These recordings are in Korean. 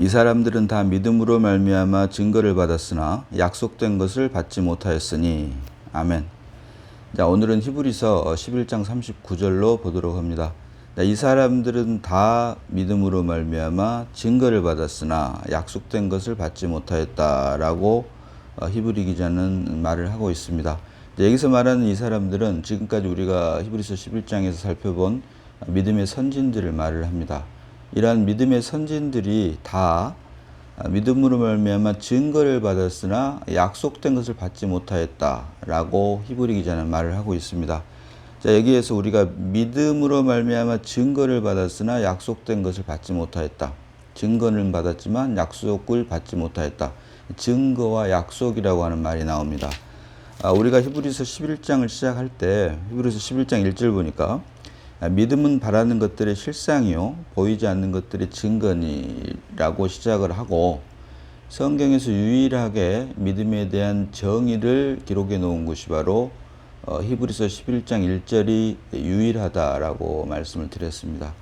이 사람들은 다 믿음으로 말미암아 증거를 받았으나 약속된 것을 받지 못하였으니 아멘. 자, 오늘은 히브리서 11장 39절로 보도록 합니다. 자, 이 사람들은 다 믿음으로 말미암아 증거를 받았으나 약속된 것을 받지 못하였다라고 어, 히브리 기자는 말을 하고 있습니다. 자, 여기서 말하는 이 사람들은 지금까지 우리가 히브리서 11장에서 살펴본 믿음의 선진들을 말을 합니다. 이러한 믿음의 선진들이 다 믿음으로 말미암아 증거를 받았으나 약속된 것을 받지 못하였다라고 히브리 기자는 말을 하고 있습니다. 자, 여기에서 우리가 믿음으로 말미암아 증거를 받았으나 약속된 것을 받지 못하였다. 증거는 받았지만 약속을 받지 못하였다. 증거와 약속이라고 하는 말이 나옵니다. 아, 우리가 히브리서 11장을 시작할 때 히브리서 11장 1절 보니까 아, 믿음은 바라는 것들의 실상이요 보이지 않는 것들의 증거니라고 시작을 하고 성경에서 유일하게 믿음에 대한 정의를 기록해 놓은 것이 바로 어, 히브리서 11장 1절이 유일하다라고 말씀을 드렸습니다.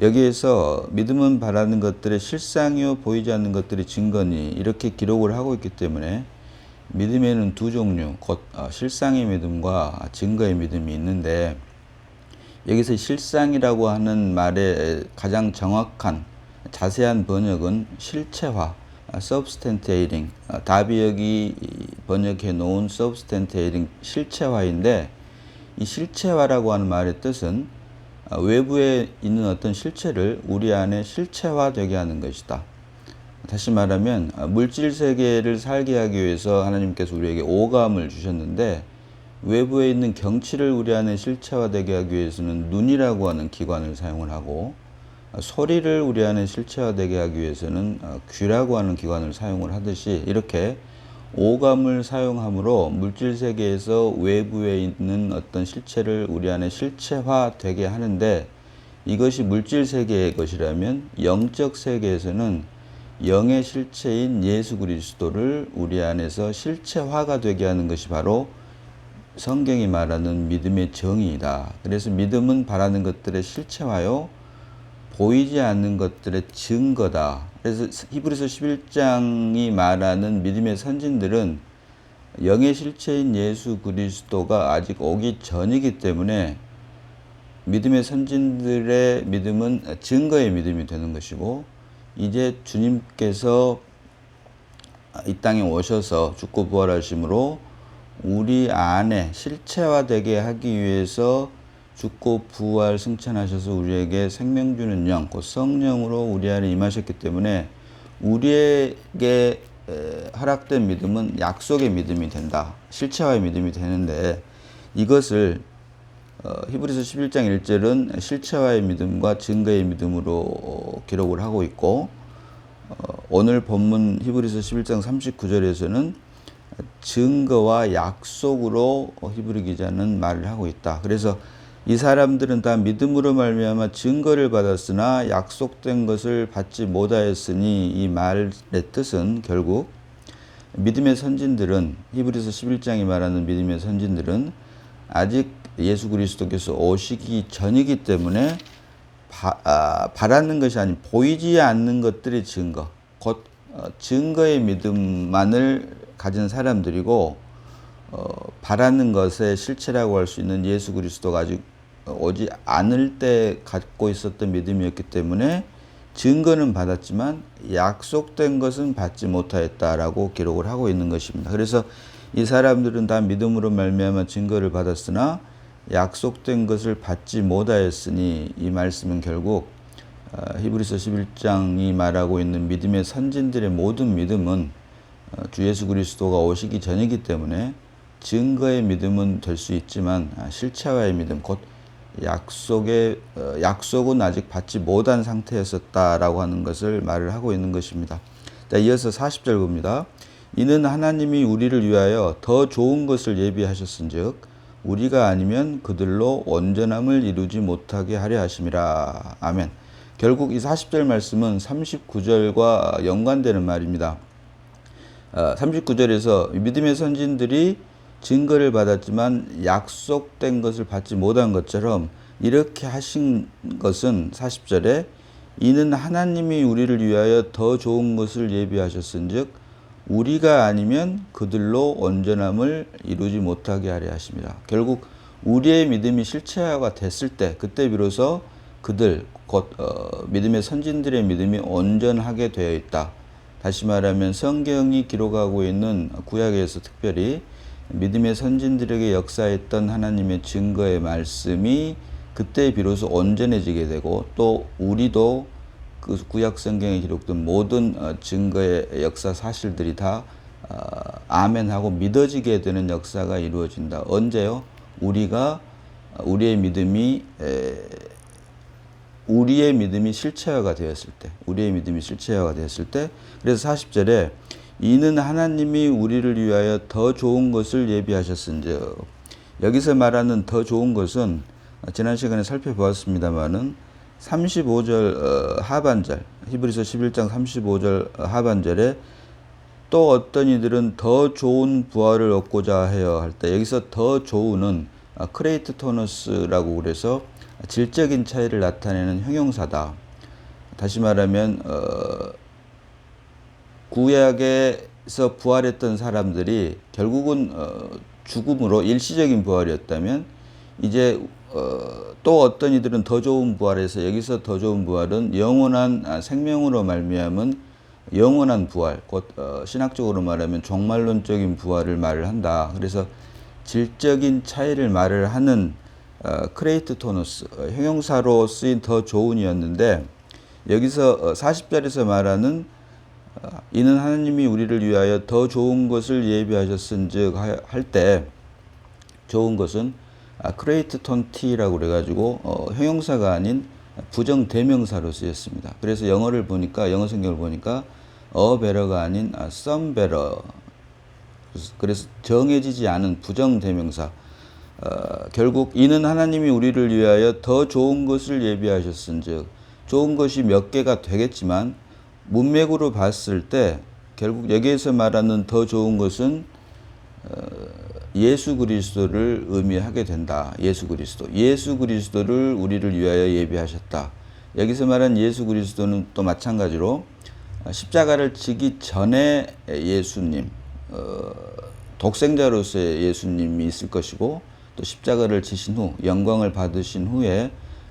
여기에서 믿음은 바라는 것들의 실상이요 보이지 않는 것들의 증거니 이렇게 기록을 하고 있기 때문에 믿음에는 두 종류 곧 어, 실상의 믿음과 증거의 믿음이 있는데 여기서 실상이라고 하는 말의 가장 정확한 자세한 번역은 실체화, substantiating, 다비역이 번역해 놓은 substantiating 실체화인데 이 실체화라고 하는 말의 뜻은 외부에 있는 어떤 실체를 우리 안에 실체화되게 하는 것이다. 다시 말하면 물질 세계를 살게 하기 위해서 하나님께서 우리에게 오감을 주셨는데 외부에 있는 경치를 우리 안에 실체화되게 하기 위해서는 눈이라고 하는 기관을 사용을 하고 소리를 우리 안에 실체화되게 하기 위해서는 귀라고 하는 기관을 사용을 하듯이 이렇게 오감을 사용함으로 물질 세계에서 외부에 있는 어떤 실체를 우리 안에 실체화되게 하는데 이것이 물질 세계의 것이라면 영적 세계에서는 영의 실체인 예수 그리스도를 우리 안에서 실체화가 되게 하는 것이 바로 성경이 말하는 믿음의 정의이다. 그래서 믿음은 바라는 것들의 실체화요, 보이지 않는 것들의 증거다. 그래서 히브리서 11장이 말하는 믿음의 선진들은 영의 실체인 예수 그리스도가 아직 오기 전이기 때문에 믿음의 선진들의 믿음은 증거의 믿음이 되는 것이고 이제 주님께서 이 땅에 오셔서 죽고 부활하심으로 우리 안에 실체화되게 하기 위해서 죽고 부활 승천하셔서 우리에게 생명 주는 영, 곧 성령으로 우리 안에 임하셨기 때문에 우리에게 허락된 믿음은 약속의 믿음이 된다. 실체화의 믿음이 되는데 이것을 어, 히브리서 11장 1절은 실체화의 믿음과 증거의 믿음으로 기록을 하고 있고 어, 오늘 본문 히브리서 11장 39절에서는 증거와 약속으로 히브리 기자는 말을 하고 있다. 그래서 이 사람들은 다 믿음으로 말미암아 증거를 받았으나 약속된 것을 받지 못하였으니 이 말의 뜻은 결국 믿음의 선진들은 히브리서 11장이 말하는 믿음의 선진들은 아직 예수 그리스도께서 오시기 전이기 때문에 바, 아, 바라는 것이 아닌 보이지 않는 것들의 증거, 곧 어, 증거의 믿음만을 가진 사람들이고 어, 바라는 것의 실체라고 할 수 있는 예수 그리스도가 아직 오지 않을 때 갖고 있었던 믿음이었기 때문에 증거는 받았지만 약속된 것은 받지 못하였다라고 기록을 하고 있는 것입니다. 그래서 이 사람들은 다 믿음으로 말미암아 증거를 받았으나 약속된 것을 받지 못하였으니 이 말씀은 결국 어, 히브리서 11장이 말하고 있는 믿음의 선진들의 모든 믿음은 어, 주 예수 그리스도가 오시기 전이기 때문에 증거의 믿음은 될 수 있지만 아, 실체화의 믿음 곧 약속의 어, 약속은 아직 받지 못한 상태였었다라고 하는 것을 말을 하고 있는 것입니다. 자, 이어서 40절 봅니다. 이는 하나님이 우리를 위하여 더 좋은 것을 예비하셨은즉 우리가 아니면 그들로 온전함을 이루지 못하게 하려 하심이라. 아멘. 결국 이 40절 말씀은 39절과 연관되는 말입니다. 39절에서 어, 믿음의 선진들이 증거를 받았지만 약속된 것을 받지 못한 것처럼 이렇게 하신 것은 40절에 이는 하나님이 우리를 위하여 더 좋은 것을 예비하셨은즉 우리가 아니면 그들로 온전함을 이루지 못하게 하려 하십니다. 결국 우리의 믿음이 실체화가 됐을 때 그때 비로소 그들 곧 어, 믿음의 선진들의 믿음이 온전하게 되어 있다. 다시 말하면 성경이 기록하고 있는 구약에서 특별히 믿음의 선진들에게 역사했던 하나님의 증거의 말씀이 그때 비로소 온전해지게 되고 또 우리도 그 구약 성경에 기록된 모든 어, 증거의 역사 사실들이 다 어, 아멘하고 믿어지게 되는 역사가 이루어진다. 언제요? 우리가 어, 우리의 믿음이 에, 우리의 믿음이 실체화가 되었을 때, 우리의 믿음이 실체화가 되었을 때, 그래서 40절에 이는 하나님이 우리를 위하여 더 좋은 것을 예비하셨은즉 여기서 말하는 더 좋은 것은 지난 시간에 살펴보았습니다마는 35절 어, 하반절 히브리서 11장 35절 하반절에 또 어떤 이들은 더 좋은 부활을 얻고자 해요 할때 여기서 더 좋은은 크레이트 토너스라고 그래서 질적인 차이를 나타내는 형용사다. 다시 말하면 어, 구약에서 부활했던 사람들이 결국은 어, 죽음으로 일시적인 부활이었다면 이제 어, 또 어떤 이들은 더 좋은 부활에서 여기서 더 좋은 부활은 영원한 아, 생명으로 말미암은 영원한 부활, 곧 어, 신학적으로 말하면 종말론적인 부활을 말을 한다. 그래서 질적인 차이를 말을 하는 어, 크레이트 토너스 어, 형용사로 쓰인 더 좋은이었는데 여기서 어, 40절에서 말하는 어, 이는 하나님이 우리를 위하여 더 좋은 것을 예비하셨은즉 할 때 좋은 것은 아, 크레이트 톤티라고 그래가지고 어, 형용사가 아닌 부정 대명사로 쓰였습니다. 그래서 영어를 보니까 영어 성경을 보니까 어 베러가 아닌 아, some better 그래서 정해지지 않은 부정 대명사. 어, 결국 이는 하나님이 우리를 위하여 더 좋은 것을 예비하셨은즉 좋은 것이 몇 개가 되겠지만 문맥으로 봤을 때 결국 여기에서 말하는 더 좋은 것은 어, 예수 그리스도를 의미하게 된다. 예수 그리스도. 예수 그리스도를 우리를 위하여 예비하셨다. 여기서 말한 예수 그리스도는 또 마찬가지로 십자가를 지기 전에 예수님, 어, 독생자로서의 예수님이 있을 것이고 또 십자가를 지신 후 영광을 받으신 후에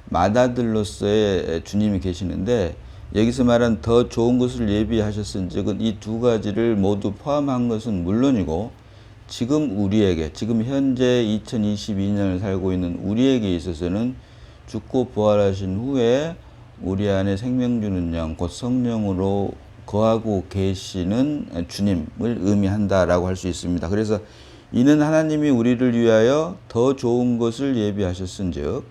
마다들로서의 주님이 계시는데 여기서 말한 더 좋은 것을 예비하셨은즉은 이 두 가지를 모두 포함한 것은 물론이고 지금 우리에게 지금 현재 2022년을 살고 있는 우리에게 있어서는 죽고 부활하신 후에 우리 안에 생명 주는 영, 곧 성령으로 거하고 계시는 주님을 의미한다라고 할 수 있습니다. 그래서 이는 하나님이 우리를 위하여 더 좋은 것을 예비하셨은즉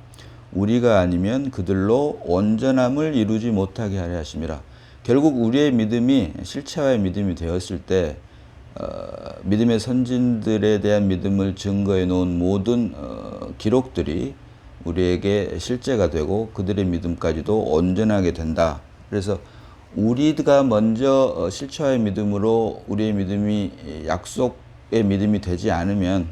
우리가 아니면 그들로 온전함을 이루지 못하게 하려 하심이라. 결국 우리의 믿음이 실체화의 믿음이 되었을 때 어, 믿음의 선진들에 대한 믿음을 증거해 놓은 모든 어, 기록들이 우리에게 실제가 되고 그들의 믿음까지도 온전하게 된다. 그래서 우리가 먼저 어, 실체화의 믿음으로 우리의 믿음이 약속의 믿음이 되지 않으면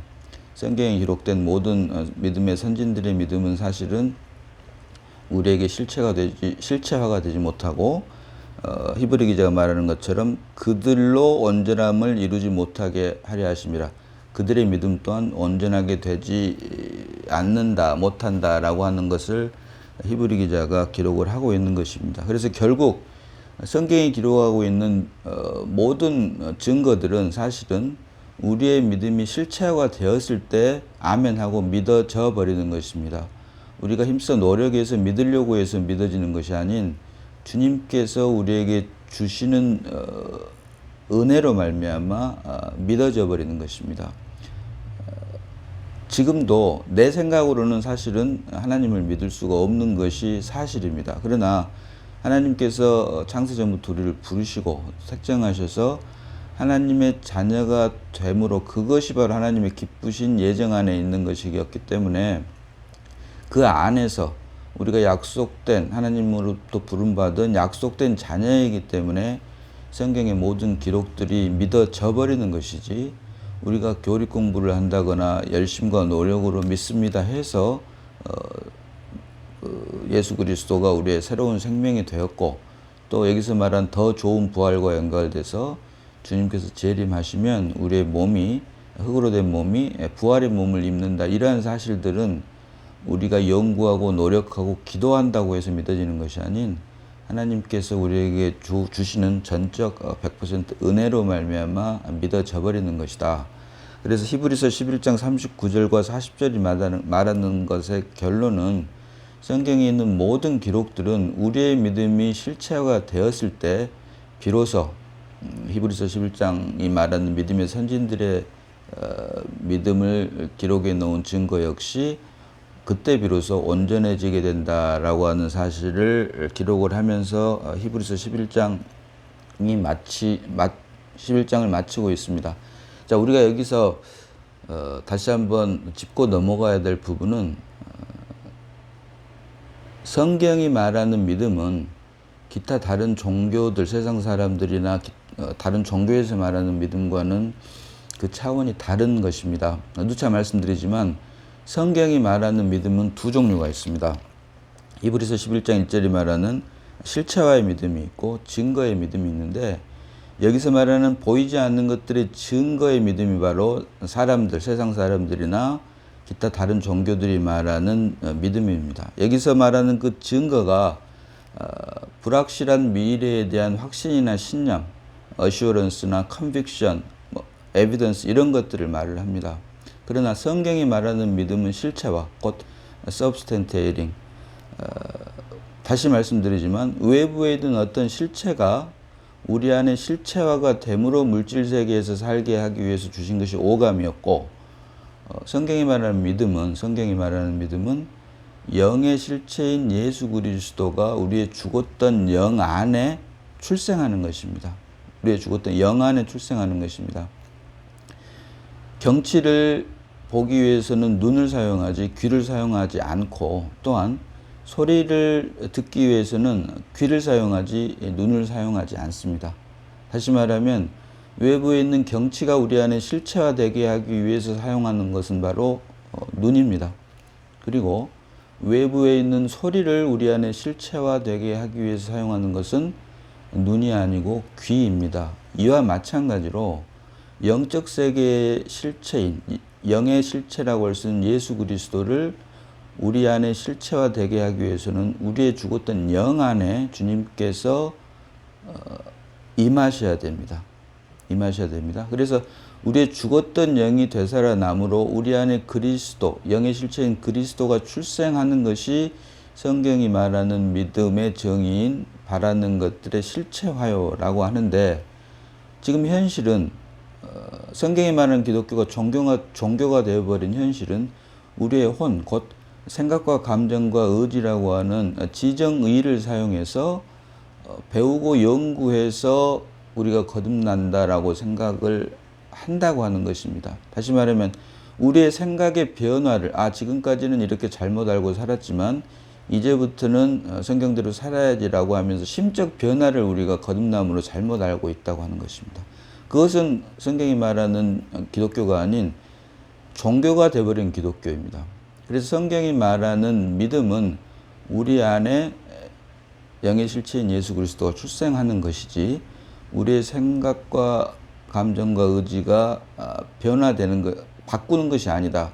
성경에 기록된 모든 어, 믿음의 선진들의 믿음은 사실은 우리에게 실체가 되지 실체화가 되지 못하고 어, 히브리 기자가 말하는 것처럼 그들로 온전함을 이루지 못하게 하려 하심이라. 그들의 믿음 또한 온전하게 되지 않는다, 못한다라고 하는 것을 히브리 기자가 기록을 하고 있는 것입니다. 그래서 결국 성경이 기록하고 있는 어, 모든 증거들은 사실은 우리의 믿음이 실체화가 되었을 때 아멘하고 믿어져 버리는 것입니다. 우리가 힘써 노력해서 믿으려고 해서 믿어지는 것이 아닌 주님께서 우리에게 주시는 어, 은혜로 말미암아 어, 믿어져 버리는 것입니다. 어, 지금도 내 생각으로는 사실은 하나님을 믿을 수가 없는 것이 사실입니다. 그러나 하나님께서 창세 전부터 우리를 부르시고 색정하셔서 하나님의 자녀가 되므로 그것이 바로 하나님의 기쁘신 예정 안에 있는 것이었기 때문에 그 안에서 우리가 약속된 하나님으로부터 부름받은 약속된 자녀이기 때문에 성경의 모든 기록들이 믿어져 버리는 것이지 우리가 교리 공부를 한다거나 열심과 노력으로 믿습니다 해서 어, 그 예수 그리스도가 우리의 새로운 생명이 되었고 또 여기서 말한 더 좋은 부활과 연결돼서 주님께서 재림하시면 우리의 몸이 흙으로 된 몸이 부활의 몸을 입는다 이러한 사실들은 우리가 연구하고 노력하고 기도한다고 해서 믿어지는 것이 아닌 하나님께서 우리에게 주, 주시는 전적 100% 은혜로 말미암아 믿어져 버리는 것이다. 그래서 히브리서 11장 39절과 40절이 말하는, 말하는 것의 결론은 성경에 있는 모든 기록들은 우리의 믿음이 실체화가 되었을 때 비로소 음, 히브리서 11장이 말하는 믿음의 선진들의 어, 믿음을 기록해 놓은 증거 역시 그때 비로소 온전해지게 된다라고 하는 사실을 기록을 하면서 어, 히브리서 11장이 마치 11장을 마치고 있습니다. 자, 우리가 여기서 어, 다시 한번 짚고 넘어가야 될 부분은 어, 성경이 말하는 믿음은 기타 다른 종교들, 세상 사람들이나 다른 종교에서 말하는 믿음과는 그 차원이 다른 것입니다. 누차 말씀드리지만 성경이 말하는 믿음은 두 종류가 있습니다. 이브리서 11장 1절이 말하는 실체화의 믿음이 있고 증거의 믿음이 있는데 여기서 말하는 보이지 않는 것들의 증거의 믿음이 바로 사람들, 세상 사람들이나 기타 다른 종교들이 말하는 어, 믿음입니다. 여기서 말하는 그 증거가 어, 불확실한 미래에 대한 확신이나 신념, 어슈어런스나 컨빅션, 뭐 에비던스 이런 것들을 말을 합니다. 그러나 성경이 말하는 믿음은 실체화, 곧 substantiating. 어, 다시 말씀드리지만 외부에 있는 어떤 실체가 우리 안에 실체화가 됨으로 물질 세계에서 살게 하기 위해서 주신 것이 오감이었고 어, 성경이 말하는 믿음은 성경이 말하는 믿음은 영의 실체인 예수 그리스도가 우리의 죽었던 영 안에 출생하는 것입니다. 우리의 죽었던 영 안에 출생하는 것입니다. 경치를 보기 위해서는 눈을 사용하지 귀를 사용하지 않고 또한 소리를 듣기 위해서는 귀를 사용하지 눈을 사용하지 않습니다. 다시 말하면 외부에 있는 경치가 우리 안에 실체화되게 하기 위해서 사용하는 것은 바로 어, 눈입니다. 그리고 외부에 있는 소리를 우리 안에 실체화되게 하기 위해서 사용하는 것은 눈이 아니고 귀입니다. 이와 마찬가지로 영적 세계의 실체인 영의 실체라고 할 수 있는 예수 그리스도를 우리 안에 실체화 되게 하기 위해서는 우리의 죽었던 영 안에 주님께서 어, 임하셔야 됩니다. 임하셔야 됩니다. 그래서 우리의 죽었던 영이 되살아남으로 우리 안에 그리스도, 영의 실체인 그리스도가 출생하는 것이 성경이 말하는 믿음의 정의인 바라는 것들의 실체화요라고 하는데 지금 현실은 어, 성경이 말하는 기독교가 종교가, 종교가 되어버린 현실은 우리의 혼, 곧 생각과 감정과 의지라고 하는 지정의를 사용해서 어, 배우고 연구해서 우리가 거듭난다라고 생각을 한다고 하는 것입니다. 다시 말하면 우리의 생각의 변화를 아 지금까지는 이렇게 잘못 알고 살았지만 이제부터는 어, 성경대로 살아야지라고 하면서 심적 변화를 우리가 거듭남으로 잘못 알고 있다고 하는 것입니다. 그것은 성경이 말하는 기독교가 아닌 종교가 되어버린 기독교입니다. 그래서 성경이 말하는 믿음은 우리 안에 영의 실체인 예수 그리스도가 출생하는 것이지 우리의 생각과 감정과 의지가 아, 변화되는 것, 바꾸는 것이 아니다.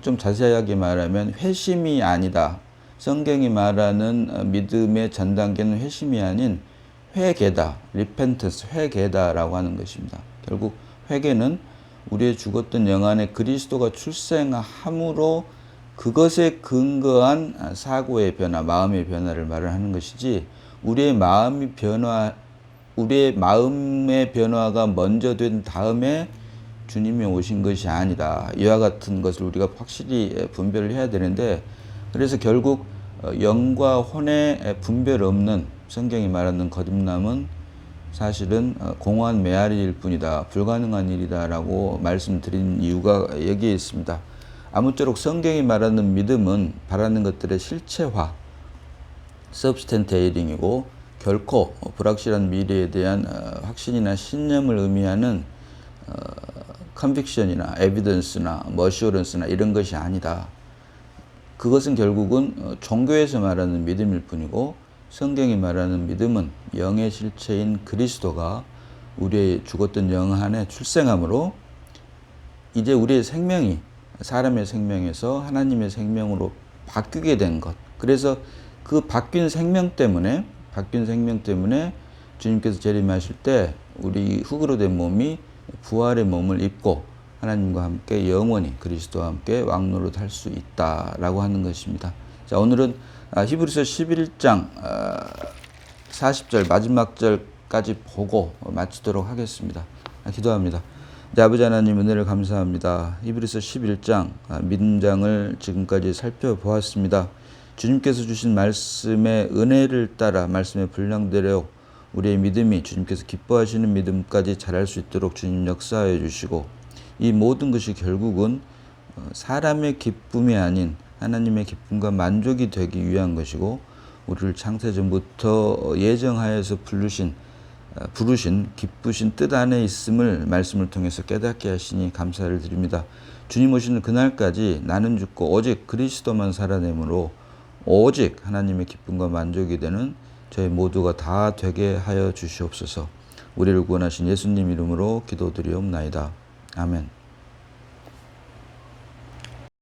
좀 자세하게 말하면 회심이 아니다. 성경이 말하는 어, 믿음의 전 단계는 회심이 아닌 회개다. repentance, 회개다라고 하는 것입니다. 결국 회개는 우리의 죽었던 영 안에 그리스도가 출생함으로 그것에 근거한 사고의 변화, 마음의 변화를 말을 하는 것이지 우리의 마음이 변화, 우리의 마음의 변화가 먼저 된 다음에 주님이 오신 것이 아니다. 이와 같은 것을 우리가 확실히 분별을 해야 되는데 그래서 결국 어, 영과 혼의 분별 없는 성경이 말하는 거듭남은 사실은 어, 공허한 메아리일 뿐이다. 불가능한 일이다라고 말씀드린 이유가 여기에 있습니다. 아무쪼록 성경이 말하는 믿음은 바라는 것들의 실체화, substantiating이고 결코 불확실한 미래에 대한 어, 확신이나 신념을 의미하는 컨빅션이나 에비던스나 머슈런스나 이런 것이 아니다. 그것은 결국은 어, 종교에서 말하는 믿음일 뿐이고 성경이 말하는 믿음은 영의 실체인 그리스도가 우리의 죽었던 영 안에 출생함으로 이제 우리의 생명이 사람의 생명에서 하나님의 생명으로 바뀌게 된 것. 그래서 그 바뀐 생명 때문에 바뀐 생명 때문에 주님께서 재림하실 때 우리 흙으로 된 몸이 부활의 몸을 입고 하나님과 함께 영원히 그리스도와 함께 왕노릇 할수 있다라고 하는 것입니다. 자, 오늘은 아, 히브리서 11장 40절 마지막 절까지 보고 마치도록 하겠습니다. 아, 기도합니다. 네, 아버지 하나님 은혜를 감사합니다. 히브리서 11장 아, 믿음장을 지금까지 살펴보았습니다. 주님께서 주신 말씀의 은혜를 따라 말씀의 분량대로 우리의 믿음이 주님께서 기뻐하시는 믿음까지 자랄 수 있도록 주님 역사하여 주시고 이 모든 것이 결국은 어, 사람의 기쁨이 아닌 하나님의 기쁨과 만족이 되기 위한 것이고 우리를 창세전부터 예정하여서 부르신 어, 부르신 기쁘신 뜻 안에 있음을 말씀을 통해서 깨닫게 하시니 감사를 드립니다. 주님 오시는 그날까지 나는 죽고 오직 그리스도만 살아내므로 오직 하나님의 기쁨과 만족이 되는 저희 모두가 다 되게 하여 주시옵소서. 우리를 구원하신 예수님 이름으로 기도드리옵나이다. 아멘.